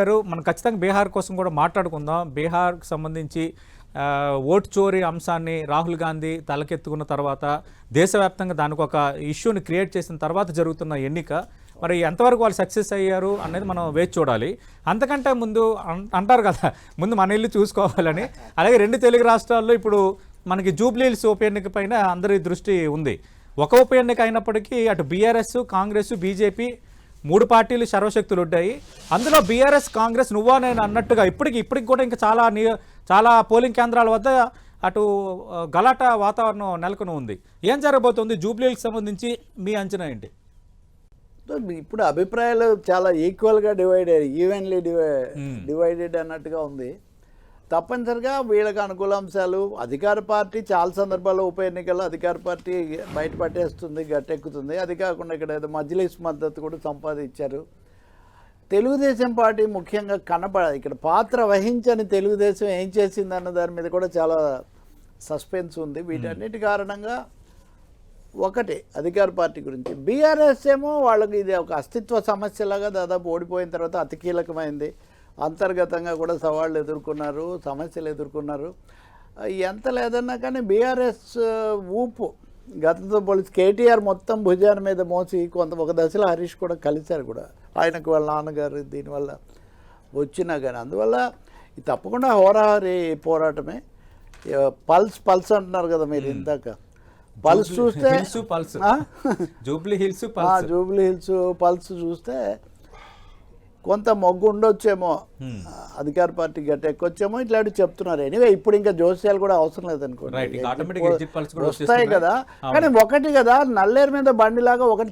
గారు మనం ఖచ్చితంగా బీహార్ కోసం కూడా మాట్లాడుకుందాం. బీహార్కి సంబంధించి ఓటు చోరీ అంశాన్ని రాహుల్ గాంధీ తలకెత్తుకున్న తర్వాత దేశవ్యాప్తంగా దానికి ఒక ఇష్యూని క్రియేట్ చేసిన తర్వాత జరుగుతున్న ఎన్నిక మరి ఎంతవరకు వాళ్ళు సక్సెస్ అయ్యారు అనేది మనం వేచి చూడాలి. అంతకంటే ముందు అంటారు కదా ముందు మన ఇల్లు చూసుకోవాలని. అలాగే రెండు తెలుగు రాష్ట్రాల్లో ఇప్పుడు మనకి జూబ్లీహిల్స్ ఉప ఎన్నిక పైన అందరి దృష్టి ఉంది. ఒక ఉప ఎన్నిక అయినప్పటికీ అటు బీఆర్ఎస్ కాంగ్రెస్ బీజేపీ మూడు పార్టీలు సర్వశక్తులు ఉంటాయి. అందులో బీఆర్ఎస్ కాంగ్రెస్ నువ్వా నేను అన్నట్టుగా ఇప్పటికి ఇప్పటికి కూడా ఇంకా చాలా నియ- చాలా పోలింగ్ కేంద్రాల వద్ద అటు గలాట వాతావరణం నెలకొని ఉంది. ఏం జరగబోతుంది? జూబ్లీకి సంబంధించి మీ అంచనా ఏంటి? ఇప్పుడు అభిప్రాయాలు చాలా ఈక్వల్గా డివైడ్ ఈవెన్లీ డివై డివైడెడ్ అన్నట్టుగా ఉంది. తప్పనిసరిగా వీళ్ళకి అనుకూల అంశాలు అధికార పార్టీ చాలా సందర్భాల్లో ఉప ఎన్నికల్లో అధికార పార్టీ బయట పట్టేస్తుంది గట్టెక్కుతుంది. అది కాకుండా ఇక్కడ ఏదో మజ్లిస్ మద్దతు కూడా సంపాదించారు. తెలుగుదేశం పార్టీ ముఖ్యంగా కనపడ ఇక్కడ పాత్ర వహించని తెలుగుదేశం ఏం చేసింది అన్న దాని మీద కూడా చాలా సస్పెన్స్ ఉంది. వీటన్నిటి కారణంగా ఒకటి అధికార పార్టీ గురించి. బీఆర్ఎస్ ఏమో వాళ్ళకి ఇది ఒక అస్తిత్వ సమస్యలాగా దాదాపు ఓడిపోయిన తర్వాత అతి కీలకమైంది. అంతర్గతంగా కూడా సవాళ్ళు ఎదుర్కొన్నారు సమస్యలు ఎదుర్కొన్నారు. ఎంత లేదన్నా కానీ బీఆర్ఎస్ ఊపు. గతంతో పోలిసి కేటీఆర్ మొత్తం భుజాన మీద మోసి కొంత ఒక దశలో హరీష్ కూడా కలిశారు కూడా. ఆయనకు వాళ్ళ నాన్నగారు దీనివల్ల వచ్చినా కానీ. అందువల్ల తప్పకుండా హోరాహరి పోరాటమే. పల్స్ పల్స్ అంటున్నారు కదా మీరు ఇందాక. పల్స్ చూస్తే? జూబ్లీ హిల్స్ జూబ్లీ హిల్స్ పల్స్ చూస్తే కొంత మొగ్గు ఉండొచ్చేమో. అధికార పార్టీ గట్ట ఎక్కొచ్చేమో ఇట్లాంటి చెప్తున్నారు. ఎనివే ఇప్పుడు ఇంకా జోస్యాలు కూడా అవసరం లేదనుకోండి. వస్తాయి. కదా. కానీ ఒకటి కదా నల్లేరు మీద బండిలాగా ఒకటి